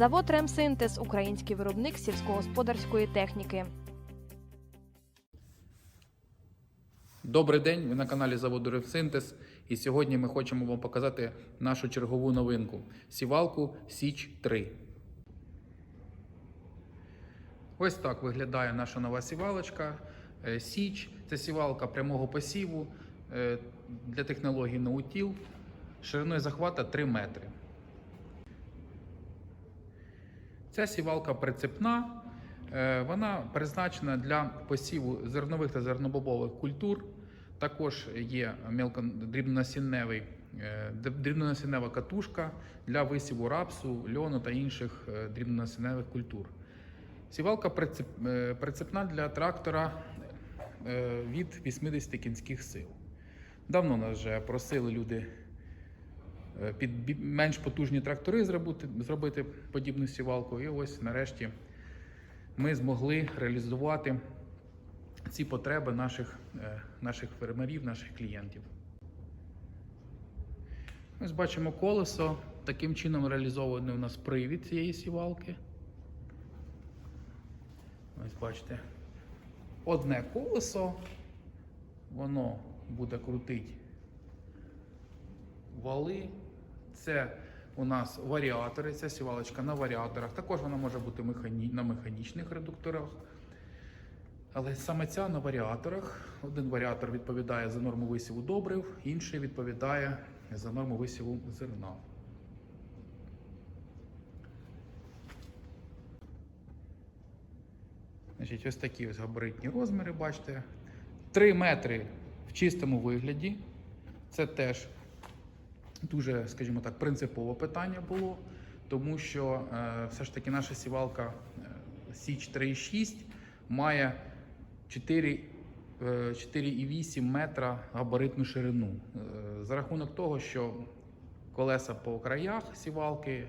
Завод Ремсинтез український виробник сільськогосподарської техніки. Добрий день, ви на каналі заводу Ревсинтез. І сьогодні ми хочемо вам показати нашу чергову новинку сівалку Січ 3. Ось так виглядає наша нова сівалочка. Е, Січ це сівалка прямого посіву е, для технології наутіл шириною захвата 3 метри. Ця сівалка прицепна. Е, Вона призначена для посіву зернових та зернобобових культур. Також є дрібнонасінневий, е, дрібнонасіннева катушка для висіву рапсу, льону та інших е, дрібнонасінневих культур. Сівалка прицепна для трактора від 80 кінських сил. Давно нас вже просили люди під менш потужні трактори зробити, зробити подібну сівалку. І ось нарешті ми змогли реалізувати ці потреби наших, е, наших фермерів, наших клієнтів. Ось бачимо колесо. Таким чином реалізований у нас привід цієї сівалки. Ось бачите. Одне колесо, воно буде крутити вали. Це у нас варіатори, ця сівалочка на варіаторах. Також вона може бути механі... на механічних редукторах. Але саме ця на варіаторах. Один варіатор відповідає за норму висіву добрив, інший відповідає за норму висіву зерна. Значить, ось такі ось габаритні розміри, бачите. 3 метри в чистому вигляді. Це теж дуже, скажімо так, принципове питання було, тому що е, все ж таки наша сівалка е, Січ 3,6 має 4, е, 4,8 метра габаритну ширину. За рахунок того, що колеса по краях сівалки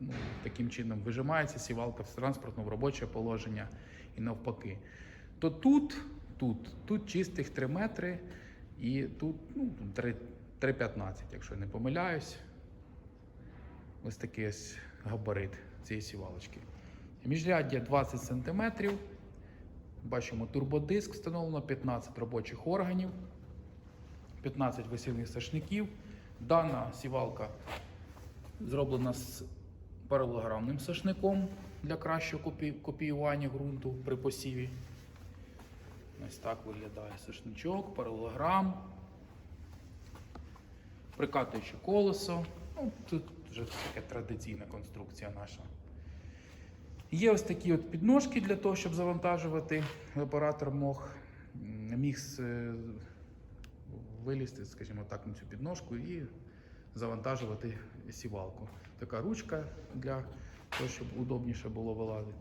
ну, таким чином вижимається сівалка в транспортно в робоче положення і навпаки. То тут, тут, тут чистих 3 метри і тут ну, 3, 3,15, якщо я не помиляюсь. Ось такий ось габарит цієї сівалочки. Міжряддя 20 см. Бачимо турбодиск встановлено 15 робочих органів, 15 висівних сашників. Дана сівалка зроблена з паралелограмним сашником для кращого копі- копіювання ґрунту при посіві. Ось так виглядає сашничок, паралелограм, прикатуюче колесо. Ну, тут вже така традиційна конструкція наша. Є ось такі от підножки для того, щоб завантажувати. Оператор мог, міг е, вилізти, скажімо так, на цю підножку і завантажувати сівалку. Така ручка для того, щоб удобніше було вилазити.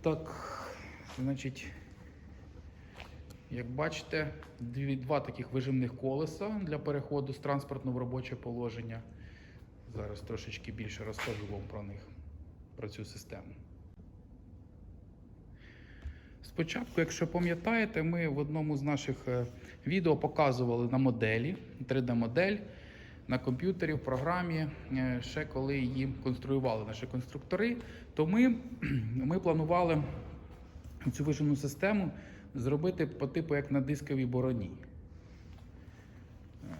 Так, значить, як бачите, два таких вижимних колеса для переходу з транспортного в робоче положення. Зараз трошечки більше розкажу вам про них, про цю систему. Спочатку, якщо пам'ятаєте, ми в одному з наших е, відео показували на моделі, 3D-модель на комп'ютері, в програмі, е, ще коли її конструювали наші конструктори, то ми, ми планували цю вижимну систему зробити по типу як на дисковій бороні. Е,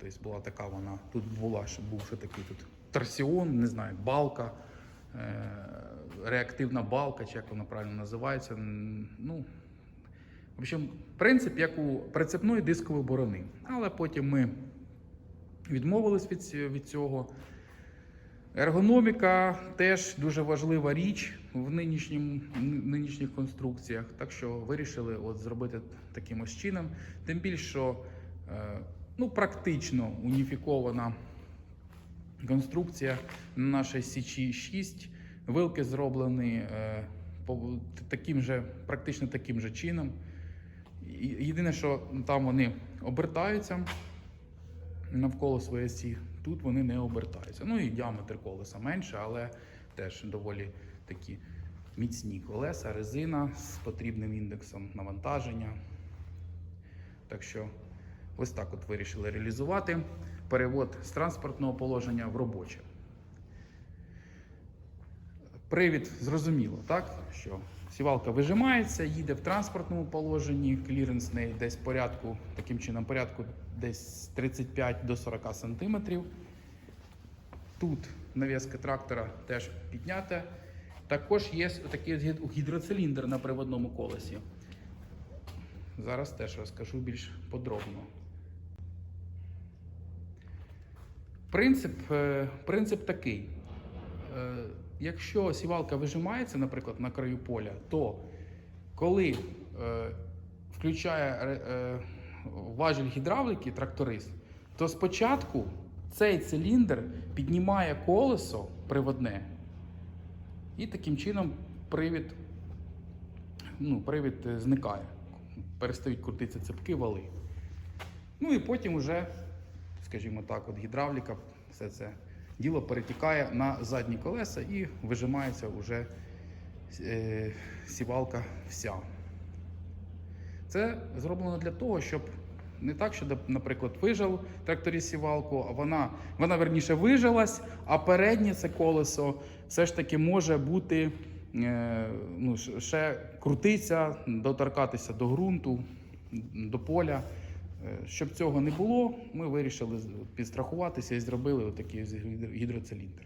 Тобто була така вона, тут була, ще був ще такий тут торсіон, не знаю, балка, е, реактивна балка, чи як вона правильно називається. Ну, в общем, принцип як у прицепної дискової борони. Але потім ми відмовились від, від цього. Ергономіка теж дуже важлива річ в нинішніх конструкціях. Так що вирішили от зробити таким ось чином. Тим більше, що е, ну, практично уніфікована конструкція на нашій Січі 6. Вилки зроблені е, таким же, практично таким же чином. Єдине, що там вони обертаються навколо своєї осі. Тут вони не обертаються. Ну і діаметр колеса менше, але теж доволі такі міцні колеса, резина з потрібним індексом навантаження. Так що ось так от вирішили реалізувати перевод з транспортного положення в робоче. Привід зрозуміло, так? Що сівалка вижимається, їде в транспортному положенні, кліренс неї десь порядку, таким чином порядку десь 35 до 40 сантиметрів. Тут навіска трактора теж піднята. Також є такий гідроциліндр на приводному колесі. Зараз теж розкажу більш подробно. Принцип, е, принцип такий. Якщо сівалка вижимається, наприклад, на краю поля, то коли е, включає е, е, важіль гідравліки тракторист, то спочатку цей циліндр піднімає колесо приводне, і таким чином привід, ну, привід е, зникає. Перестають крутитися цепки, вали. Ну і потім вже, скажімо так, от гідравліка, все це діло перетікає на задні колеса і вижимається вже е, сівалка вся. Це зроблено для того, щоб не так, що, наприклад, вижав тракторист сівалку, а вона, вона верніше вижилась, а переднє це колесо все ж таки може бути, е, ну, ще крутитися, доторкатися до ґрунту, до поля. Е, Щоб цього не було, ми вирішили підстрахуватися і зробили отакий гідроциліндр.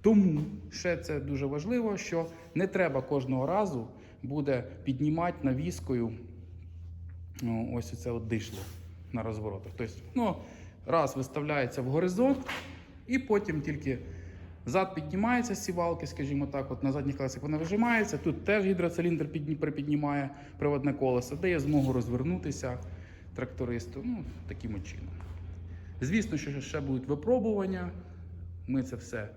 Тому ще це дуже важливо, що не треба кожного разу буде піднімати навіскою ну, ось це дишло на розворотах. Тобто, ну, раз виставляється в горизонт, і потім тільки зад піднімається сівалки, скажімо так, от на задніх колесах вона вижимається. Тут теж гідроциліндр підні- припіднімає приводне колесо, дає змогу розвернутися трактористу. Ну, таким чином. Звісно, що ще будуть випробування. Ми це все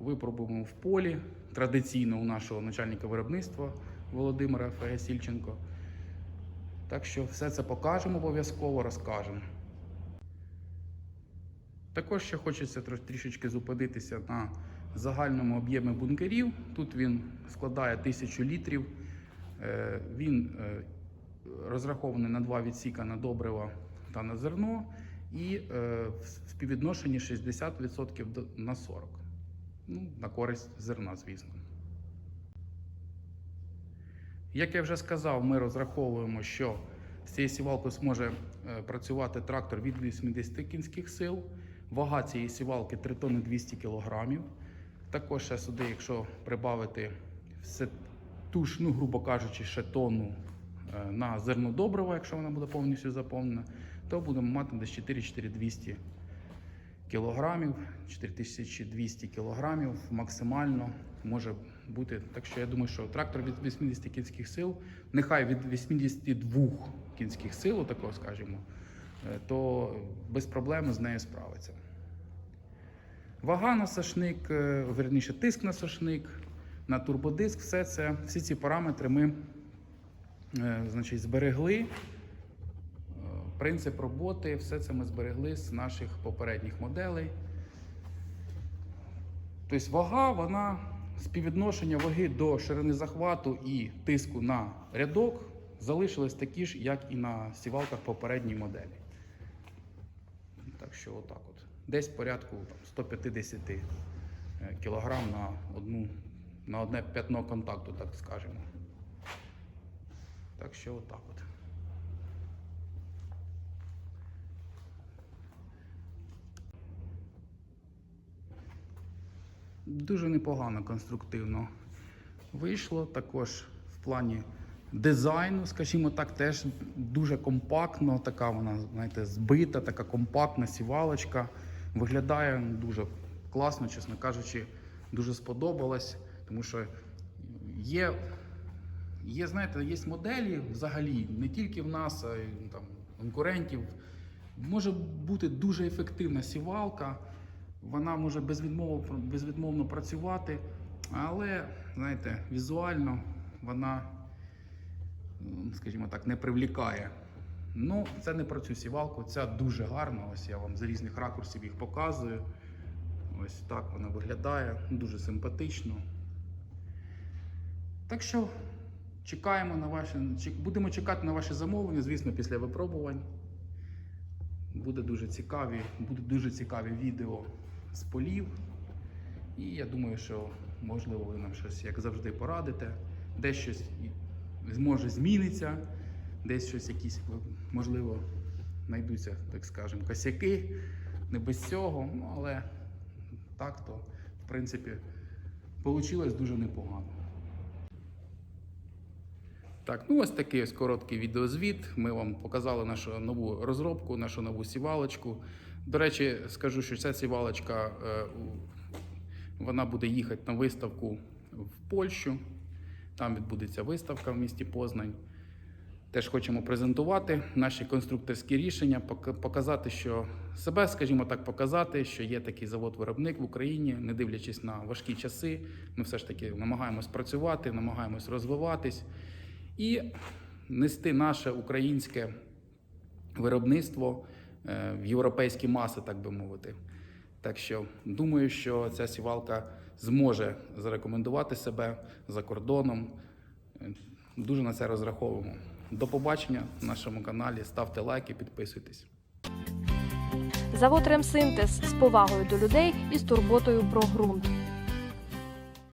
випробуємо в полі традиційно у нашого начальника виробництва Володимира Феге Сільченко. Так що все це покажемо обов'язково, розкажемо. Також ще хочеться трішечки зупинитися на загальному об'ємі бункерів. Тут він складає 1000 літрів. Е, Він е, розрахований на два відсіка на добрива та на зерно, і е, в співвідношенні 60% на 40%. Ну, на користь зерна, звісно. Як я вже сказав, ми розраховуємо, що з цією сівалкою зможе е, працювати трактор від 80 кінських сил. Вага цієї сівалки 3 тонни 200 кілограмів. Також ще сюди, якщо прибавити все ту ж, ну, грубо кажучи, ще тонну на зерно добрива, якщо вона буде повністю заповнена, то будемо мати десь 4-4200 кілограмів, 4200 кілограмів максимально може бути. Так що я думаю, що трактор від 80 кінських сил, нехай від 82 кінських сил, такого скажімо, е, то без проблем з нею справиться. Вага на сошник, е, верніше тиск на сошник, на турбодиск, все це, всі ці параметри ми е, значить, зберегли. Е, Принцип роботи, все це ми зберегли з наших попередніх моделей. Тобто вага, вона співвідношення ваги до ширини захвату і тиску на рядок залишились такі ж, як і на сівалках попередньої моделі. Так що отак от. Десь порядку там, 150 кг на, одну, на одне п'ятно контакту, так скажемо. Так що отак от. Дуже непогано конструктивно вийшло. Також в плані дизайну, скажімо так, теж дуже компактно. Така вона, знаєте, збита, така компактна сівалочка. Виглядає дуже класно, чесно кажучи, дуже сподобалось, тому що є. Є, знаєте, є моделі взагалі, не тільки в нас, а й там конкурентів. Може бути дуже ефективна сівалка, вона може безвідмовно, безвідмовно працювати, але, знаєте, візуально вона, скажімо так, не привлікає. Ну, це не про цю сівалку, ця дуже гарна. Ось я вам з різних ракурсів їх показую. Ось так вона виглядає, дуже симпатично. Так що чекаємо на ваші, будемо чекати на ваші замовлення, звісно, після випробувань. Буде дуже цікаві, будуть дуже цікаві відео з полів. І я думаю, що можливо ви нам щось, як завжди, порадите, десь щось зможе зміниться, десь щось якісь, можливо, знайдуться, так скажемо, косяки. Не без цього, ну але так то, в принципі, вийшло дуже непогано. Так, ну ось такий ось короткий відеозвіт. Ми вам показали нашу нову розробку, нашу нову сівалочку. До речі, скажу, що ця сівалочка е, вона буде їхати на виставку в Польщу. Там відбудеться виставка в місті Познань. Теж хочемо презентувати наші конструкторські рішення, показати, що себе, скажімо так, показати, що є такий завод-виробник в Україні, не дивлячись на важкі часи. Ми все ж таки намагаємось працювати, намагаємось розвиватись і нести наше українське виробництво е, в європейські маси, так би мовити. Так що думаю, що ця сівалка зможе зарекомендувати себе за кордоном. Е, Дуже на це розраховуємо. До побачення на нашому каналі. Ставте лайки, підписуйтесь. Завод Ремсинтез з повагою до людей і з турботою про ґрунт.